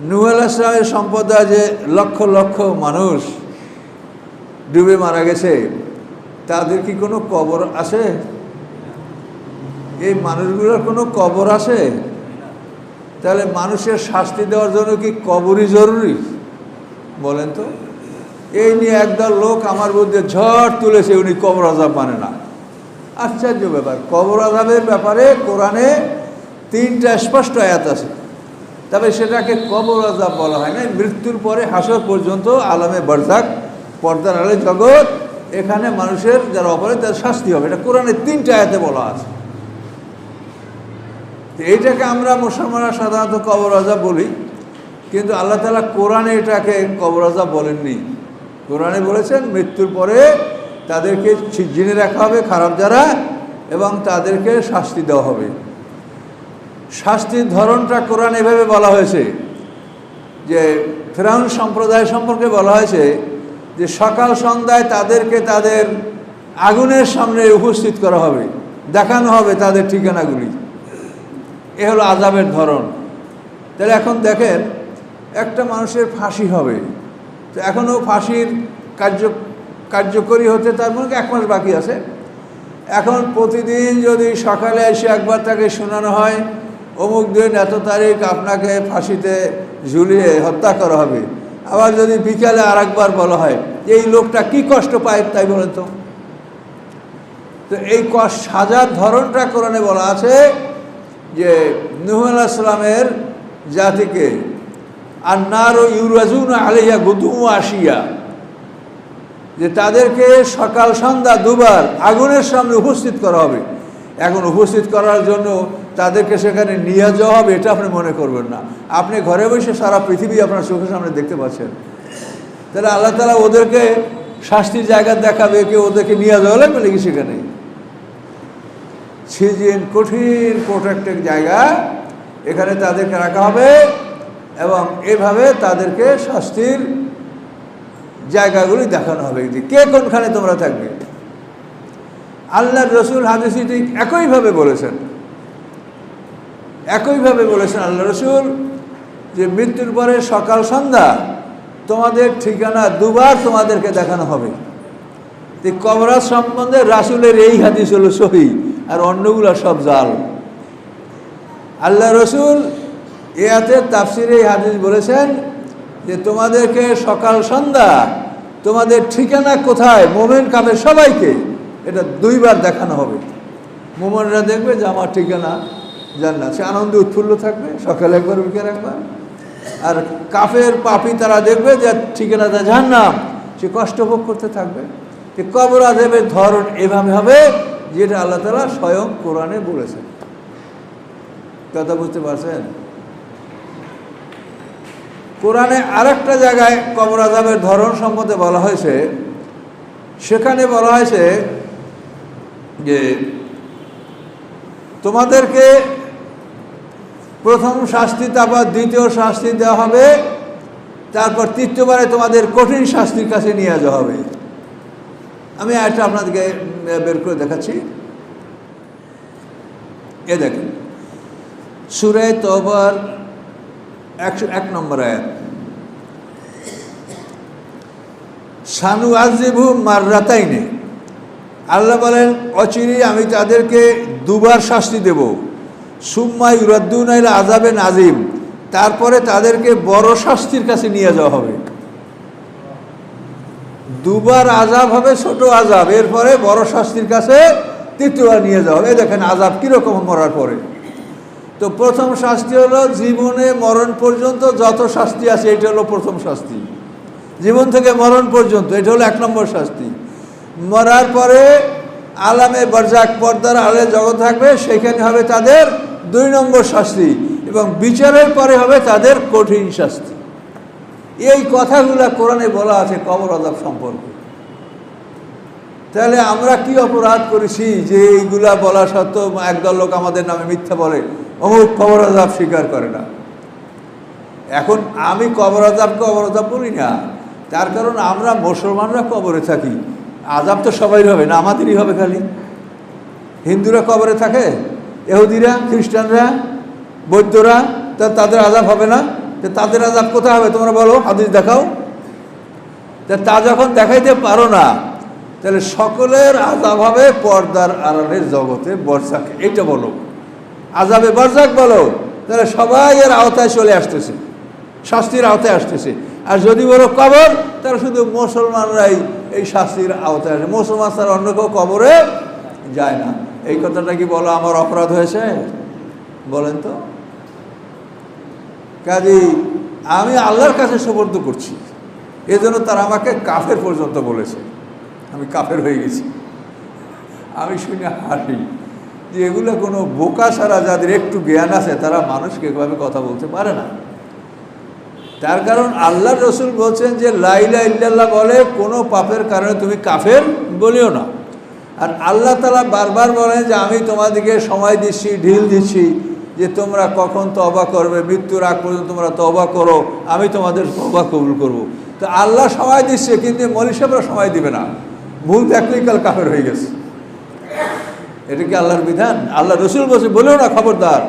নুহ আলাহিসামের সম্প্রদায় যে লক্ষ লক্ষ মানুষ ডুবে মারা গেছে, তাদের কি কোনো কবর আছে? এই মানুষগুলোর কোনো কবর আছে? তাহলে মানুষের শাস্তি দেওয়ার জন্য কি কবরই জরুরি? বলেন তো। এই নিয়ে একদল লোক আমার মধ্যে ঝড় তুলেছে, উনি কবর আজাব মানে না। আশ্চর্য ব্যাপার। কবর আজাবের ব্যাপারে কোরআনে তিনটা স্পষ্ট আয়াত আছে। তবে সেটাকে কবর আজাব বলা হয় না। মৃত্যুর পরে হাসর পর্যন্ত আলমে বরজাক পর্দার আলে জগৎ, এখানে মানুষের যারা অপরাধ তার শাস্তি হবে। এটা কোরআনের তিনটা আয়াতে বলা আছে। তো এইটাকে আমরা মুসলমানরা সাধারণত কবর আজাব বলি, কিন্তু আল্লাহ তালা কোরআনে এটাকে কবর আজাব বলেননি। কোরআনে বলেছেন, মৃত্যুর পরে তাদেরকে জিনে রাখা হবে খারাপ যারা, এবং তাদেরকে শাস্তি দেওয়া হবে। শাস্তির ধরনটা কোরআন এভাবে বলা হয়েছে যে ফেরাউন সম্প্রদায় সম্পর্কে বলা হয়েছে যে সকাল সন্ধ্যায় তাদেরকে তাদের আগুনের সামনে উপস্থিত করা হবে, দেখানো হবে তাদের ঠিকানাগুলি। এ হলো আজাবের ধরন। তাহলে এখন দেখেন, একটা মানুষের ফাঁসি হবে। তো এখনও ফাঁসির কার্য, কার্যকরী হতে তার মনে এক মাস বাকি আছে। এখন প্রতিদিন যদি সকালে এসে একবার তাকে শোনানো হয় অমুক দিন এত তারিখ আপনাকে ফাঁসিতে ঝুলিয়ে হত্যা করা হবে। আবার যদি বিকালে আর একবার বলা হয়, এই লোকটা কি কষ্ট পায় তাই বলেন তো। তো এই সাজার ধরনটা কোরআনে বলা আছে যে, নুহ আলাহিসামের জাতিকে আর নার ইউরাজুন আলিয়া গুদুম আসিয়া যে তাদেরকে সকাল সন্ধ্যা দুবার আগুনের সামনে উপস্থিত করা হবে। এখন উপস্থিত করার জন্য তাদেরকে সেখানে নিয়ে যাওয়া হবে, এটা আপনি মনে করবেন না। আপনি ঘরে বসে সারা পৃথিবী আপনার চোখের সামনে দেখতে পাচ্ছেন। তাহলে আল্লাহ তালা ওদেরকে শাস্তির জায়গা দেখাবে, কেউ ওদেরকে নিয়ে যাওয়া লাগবে নাকি সেখানে? সিজিন কঠিন প্রোটেক্টেড জায়গা। এখানে তাদেরকে রাখা হবে এবং এভাবে তাদেরকে শাস্তির জায়গাগুলি দেখানো হবে। কে কোনখানে তোমরা থাকবে? আল্লাহ রসুল হাদিসি ঠিক একইভাবে বলেছেন। একইভাবে বলেছেন আল্লাহ রসুল যে মৃত্যুর পরে সকাল সন্ধ্যা তোমাদের ঠিকানা দুবার তোমাদেরকে দেখানো হবে। তো কবরাজ সম্বন্ধে রাসুলের এই হাদিস হলো সহি, আর অন্যগুলো সব জাল। আল্লাহ রসুল এতে তাফসির এই হাদিস বলেছেন যে তোমাদেরকে সকাল সন্ধ্যা তোমাদের ঠিকানা কোথায়, মোমেন কাবে সবাইকে, এটা দুইবার দেখানো হবে। মোমেনরা দেখবে যে আমার ঠিকানা জান্নাত। সে আনন্দে উৎফুল্ল থাকবে, সকালে একবার, বিকেল একবার। আর কাফের পাপি তারা দেখবে যে ঠিকানাটা জাহান্নাম। সে কষ্ট ভোগ করতে থাকবে। যে কবর আদেবের ধরন এভাবে হবে যেটা আল্লাহ তালা স্বয়ং কোরআনে বলেছেন। কথা বুঝতে পারছেন? কোরআনে আরেকটা জায়গায় কবর আজাবের ধরন সম্বন্ধে বলা হয়েছে। সেখানে বলা হয়েছে যে তোমাদেরকে প্রথম শাস্তি তারপর দ্বিতীয় শাস্তি দেওয়া হবে। তারপর তৃতীয়বারে তোমাদের কঠিন শাস্তির কাছে নিয়ে যাওয়া হবে। আমি একটা আপনাদেরকে বের করে দেখাচ্ছি। এ দেখেন, সুরে তবর একশো এক নম্বর আয়াত। সানু আজিবু মাররাতাইনে। আল্লাহ বলেন অচিরি আমি তাদেরকে দুবার শাস্তি দেব। সুম্মা ইউরাদ্দুন আজাবে নাজিম তারপরে তাদেরকে বড় শাস্তির কাছে নিয়ে যাওয়া হবে। দুবার আজাব হবে, ছোট আজাব এরপরে বড় শাস্তির কাছে তৃতীয়বার নিয়ে যাওয়া হবে। দেখেন আজাব কীরকম মরার পরে। তো প্রথম শাস্তি হলো জীবনে মরণ পর্যন্ত যত শাস্তি আছে এটা হলো প্রথম শাস্তি। জীবন থেকে মরণ পর্যন্ত, এটা হলো এক নম্বর শাস্তি। মরার পরে আলামে বরজাক পর্দার আলে জগৎ থাকবে, সেখানে হবে তাদের দুই নম্বর শাস্তি এবং বিচারের পরে হবে তাদের কঠিন শাস্তি। এই কথাগুলো কোরআনে বলা আছে কবর আজাব সম্পর্কে। তাহলে আমরা কি অপরাধ করেছি যে এইগুলা বলা সত্ত্বেও একদল লোক আমাদের নামে মিথ্যা বলে? অমুক কবর আজাব স্বীকার করে না। এখন আমি কবর আজাব কবর আজাব বলি না। তার কারণ আমরা মুসলমানরা কবরে থাকি। আজাব তো সবাই হবে না, আমাদেরই হবে খালি। হিন্দুরা কবরে থাকে? এহুদিরা, খ্রিস্টানরা, বৌদ্ধরা, তা তাদের আজাব হবে না। যে তাদের আজাব কোথায় হবে তোমরা বলো, হাদিস দেখাও। তা যখন দেখাইতে পারো না, তাহলে সকলের আজাব হবে পর্দার আড়ালের জগতে বর্ষাক এটা বলো। আজাবে বর্ষাক বলো, তাহলে সবাই এর আওতায় চলে আসতেছে। শাস্তির আওতায় আসতেছে। আর যদি বলো কবর, তাহলে শুধু মুসলমানরাই এই শাস্তির আওতায় আসে। মুসলমান তার অন্য কেউ কবরে যায় না। এই কথাটা কি বলো আমার অপরাধ হয়েছে? বলেন তো। কাজী, আমি আল্লাহর কাছে সুবর্দ করছি। এজন্য তারা আমাকে কাফের পর্যন্ত বলেছে। আমি কাফের হয়ে গেছি। আমি শুনে হাসি। যে এগুলো কোনো বোকা ছাড়া যাদের একটু জ্ঞান আছে, তারা মানুষকে এভাবে কথা বলতে পারে না। তার কারণ আল্লাহ রসুল বলছেন যে লাইলা ইল্লাল্লাহ বলে কোনো পাপের কারণে তুমি কাফের বলিও না। আর আল্লাহ তালা বারবার বলেন যে আমি তোমাদেরকে সময় দিচ্ছি, ঢিল দিচ্ছি যে তোমরা কখন তবা করবে, মৃত্যুর আগ পর্যন্ত তোমরা তবা করো, আমি তোমাদের তবা কবুল করব। তো আল্লাহ সময় দিচ্ছে, কিন্তু মনীষাবরা সময় দিবে না। ভুল দেখলেই কাল কাফের হয়ে গেছে। এটা কি আল্লাহর বিধান? আল্লাহ রসুল বলছে, বলেও না, খবরদার।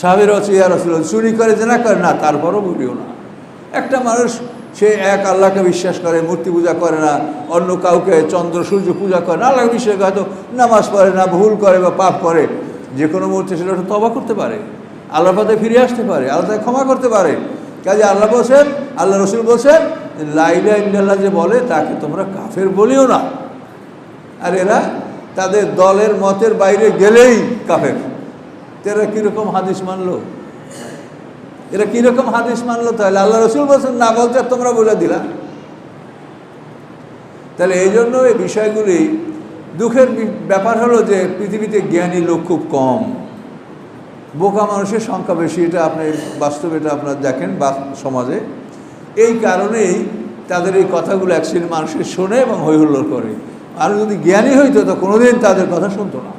সাহেবের হচ্ছে ইয়া রসুল, চুরি করে যে না করে, না, তারপরও বলিও না। একটা মানুষ সে এক আল্লাহকে বিশ্বাস করে, মূর্তি পূজা করে না, অন্য কাউকে চন্দ্র, সূর্য পূজা করে না, আল্লাহকে বিশ্বাস করে, হয়তো নামাজ পড়ে না, ভুল করে বা পাপ করে। যে কোনো মুহূর্তে সেটা তবা করতে পারে। আল্লাহ পাতে ফিরে আসতে পারে আল্লাহ ক্ষমা করতে পারে। কাজে আল্লাহ বলছেন, আল্লাহ রসুল বলছেন, লাইলা ইল্লাল্লাহ যে বলে, তাকে তোমরা কাফের বলিও না। আর এরা তাদের দলের মতের বাইরে গেলেই কাফের। এরা কীরকম হাদিস মানলো? এরা কীরকম হাদিস মানলো তাহলে? আল্লাহ রসুল বলছেন, না বলতে তোমরা বলে দিলা। তাহলে এই জন্য এই বিষয়গুলি দুঃখের ব্যাপার হলো যে পৃথিবীতে জ্ঞানী লোক খুব কম। বোকা মানুষের সংখ্যা বেশি, এটা আপনি বাস্তবে এটা আপনার দেখেন বা সমাজে। এই কারণেই তাদের এই কথাগুলো অ্যাকচুয়ালি মানুষের শোনে এবং হৈহুল্লোড় করে। আর যদি জ্ঞানী হইতো, তো কোনোদিন তাদের কথা শুনতো না।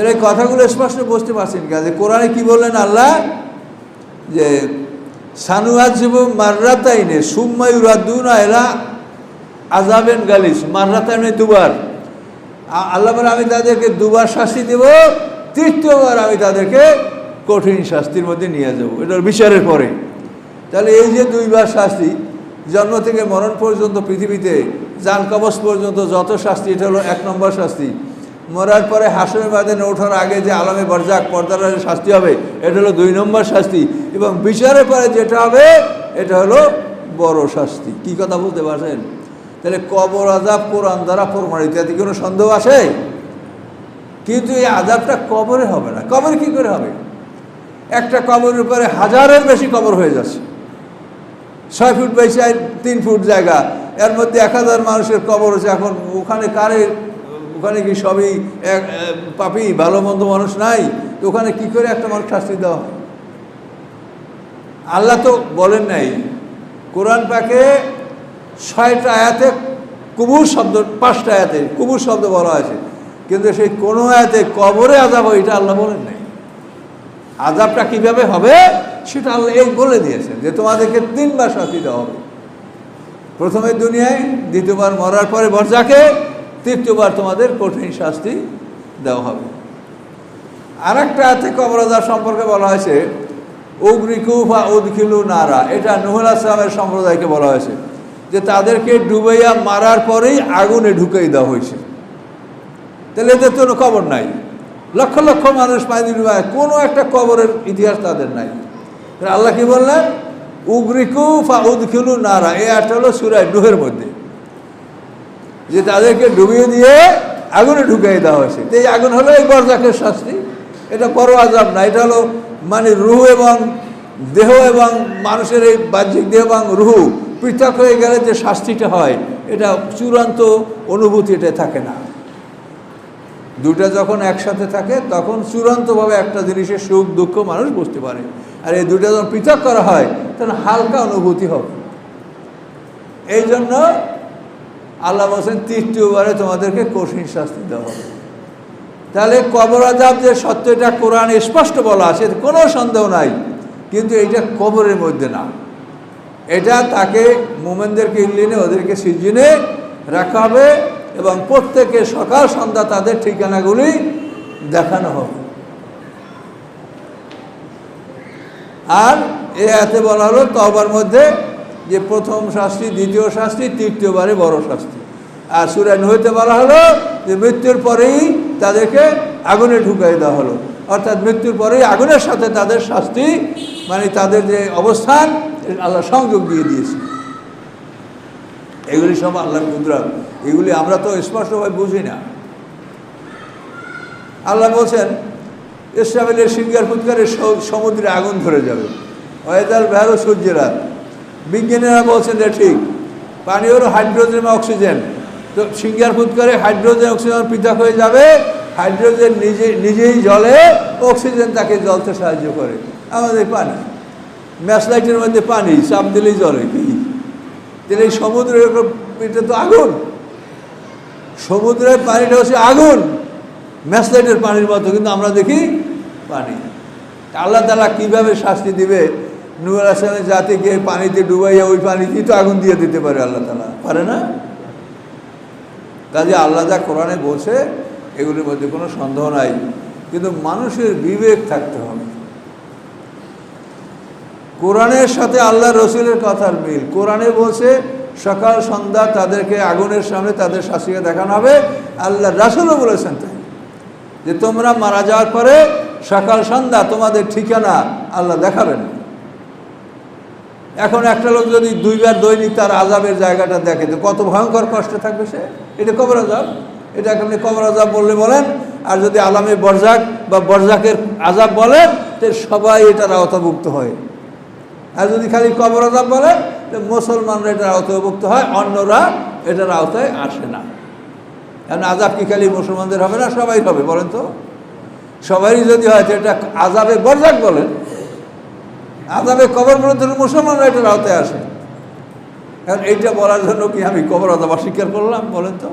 তাহলে কথাগুলো স্পষ্ট বুঝতে পারছেন কাজে কোরআনে কি বললেন আল্লাহ? যে সানুয়াজিব মার্রাতাইনে সুম্মায়ুরাদুনা এরা আজাবেন গালিস মার্রাতাইনে দুবার। আল্লাহ আমি তাদেরকে দুবার শাস্তি দেব, তৃতীয়বার আমি তাদেরকে কঠিন শাস্তির মধ্যে নিয়ে যাব। এটার বিচারের পরে। তাহলে এই যে দুইবার শাস্তি, জন্ম থেকে মরণ পর্যন্ত পৃথিবীতে জান কবচ পর্যন্ত যত শাস্তি, এটা হলো এক নম্বর শাস্তি। মরার পরে হাসমে বাদেনে ওঠার আগে যে আলমে বরজাক পর্দার শাস্তি হবে, এটা হলো দুই নম্বর শাস্তি। এবং বিচারের পরে যেটা হবে, এটা হলো বড় শাস্তি। কি কথা বলতে পারছেন? তাহলে কবর আজাব কোরআন দ্বারা প্রমাণিত, এতে কোনো সন্দেহ আছে? কিন্তু এই আজাবটা কবরে হবে না। কবর কি করে হবে? একটা কবরের উপরে হাজারের বেশি কবর হয়ে যাচ্ছে। ছয় ফুট বেশি আর তিন ফুট জায়গা। এর মধ্যে এক হাজার মানুষের কবর হচ্ছে এখন ওখানে কারে ওখানে কি সবই এক পাপি, ভালো মন্দ মানুষ নাই? ওখানে কি করে একটা মানুষ শাস্তি দেওয়া হয়? আল্লাহ তো বলেন নাই। কোরআন পাকে ছয়টা আয়াতে কুবুর শব্দ, পাঁচটা আয়াতে কুবুর শব্দ বলা আছে কিন্তু সেই কোনো আয়াতে কবরে আজাব এটা আল্লাহ বলেন নাই। আজাবটা কীভাবে হবে? সেটা আল্লাহ এই বলে দিয়েছেন যে তোমাদেরকে তিনবার শাস্তি দেওয়া হবে। প্রথমে দুনিয়ায়, দ্বিতীয়বার মরার পরে বর্জাকে তৃতীয়বার তোমাদের কঠিন শাস্তি দেওয়া হবে। আর একটা থেকে অপরাধার সম্পর্কে বলা হয়েছে, উগ্রিকু বা উদখিলু নারা। এটা নুহুল আসলামের সম্প্রদায়কে বলা হয়েছে, যে তাদেরকে ডুবাইয়া মারার পরেই আগুনে ঢুকাই দেওয়া হয়েছে। তাহলে এদের কোনো খবর নাই। লক্ষ লক্ষ মানুষ পানি ডুবায়, কোনো একটা কবরের ইতিহাস তাদের নাই। আল্লাহ কি বললেন? উগ্রিকু ফা উদখিলু নারা, এই একটা হলো সুরায় ডুহের মধ্যে। যে তাদেরকে ডুবিয়ে দিয়ে আগুনে ঢুকাই দেওয়া হয়েছে। এই আগুন হলো এই বরজাকের শাস্তি। এটা বড় আজাব না, এটা হলো মানে রুহ এবং দেহ এবং মানুষের এই বাহ্যিক দেহ এবং রুহ পৃথক হয়ে গেলে যে শাস্তিটা হয়, এটা চূড়ান্ত অনুভূতি এটা থাকে না। দুটা যখন একসাথে থাকে, তখন চূড়ান্তভাবে একটা জিনিসের সুখ, দুঃখ মানুষ বুঝতে পারে। আর এই দুটা যখন পৃথক করা হয়, তখন হালকা অনুভূতি হবে। এই জন্য আল্লাহ বলছেন, তৃতীয়বারে তোমাদেরকে কঠিন শাস্তি দেওয়া হবে। তাহলে কবর আজাব যে সত্য এটা কোরআনে স্পষ্ট বলা আছে এতে কোনো সন্দেহ নাই, কিন্তু এটা কবরের মধ্যে না। এটা তাকে মোমেনদেরকে ইল্লিনে, ওদেরকে সিজিনে রাখা হবে এবং প্রত্যেকে সকাল সন্ধ্যা তাদের ঠিকানাগুলি দেখানো হবে। আর এ হাতে বলা হলো তবার মধ্যে যে প্রথম শাস্তি, দ্বিতীয় শাস্তি, তৃতীয়বারে বড় শাস্তি। আর সুরান হইতে বলা হলো যে মৃত্যুর পরেই তাদেরকে আগুনে ঢুকাই দেওয়া হলো। অর্থাৎ মৃত্যুর পরেই আগুনের সাথে তাদের শাস্তি মানে তাদের যে অবস্থান, আল্লাহ সংযোগ দিয়ে দিয়েছে। এগুলি সব আল্লাহর কুদরত। এগুলি আমরা তো স্পষ্টভাবে বুঝি না। আল্লাহ বলছেন ইসরায়েলের সিঙ্গার ফুৎকারে স- সমুদ্রে আগুন ধরে যাবে। ওয়েদার ভ্যারো সূর্যেরা বিজ্ঞানীরা বলছেন যে ঠিক পানি হলো হাইড্রোজেন বা অক্সিজেন। তো সিঙ্গার ফুট করে হাইড্রোজেন, অক্সিজেন পৃথক হয়ে যাবে, হাইড্রোজেন নিজে, নিজেই জলে অক্সিজেন তাকে জলতে সাহায্য করে। আমাদের পানি ম্যাসলাইটের মধ্যে পানি, চাপ দিলেই জলে কি? তাহলে এই সমুদ্রের এটা তো আগুন। সমুদ্রের পানিটা হচ্ছে আগুন। ম্যাসলাইটের পানির মতো, কিন্তু আমরা দেখি পানি। আল্লাহ তালা কীভাবে শাস্তি দিবে? নুর আসলামের জাতিকে পানিতে ডুবাইয়া ওই পানিতেই তো আগুন দিয়ে দিতে পারে আল্লাহ তালা পারে না? কাজে আল্লাহ যা কোরআনে বলছে, এগুলির মধ্যে কোনো সন্দেহ নাই। কিন্তু মানুষের বিবেক থাকতে হবে। কোরআনের সাথে আল্লাহ রসুলের কথার মিল। কোরআনে বলছে, সকাল, সন্ধ্যা তাদেরকে আগুনের সামনে তাদের শাস্তিকে দেখানো হবে। আল্লাহ রাসুলও বলেছেন তাই। যে তোমরা মারা যাওয়ার পরে সকাল, সন্ধ্যা তোমাদের ঠিকানা আল্লাহ দেখাবেন। এখন একটা লোক যদি দুইবার দৈনিক তার আজাবের জায়গাটা দেখে, তো কত ভয়ঙ্কর কষ্টে থাকবে সে? এটা কবর আজাব এটা আপনি কবর আজাব বললে বলেন, আর যদি আলামে বরজাক বা বরজাকের আজাব বলেন, তো সবাই এটার আওতাভুক্ত হয়। আর যদি খালি কবর আজাব বলেন, তো মুসলমানরা এটার আওতাভুক্ত হয়, অন্যরা এটার আওতায় আসে না। কারণ আজাব কি খালি মুসলমানদের হবে না, সবাই হবে, বলেন তো? সবারই যদি হয়, তো এটা আজাবে বরজাক বলেন আজাবে কবর পর্যন্ত মুসলমানরা এটার আওতায় আসে। কারণ এইটা বলার জন্য কি আমি কবর আজাব স্বীকার করলাম বলেন তো?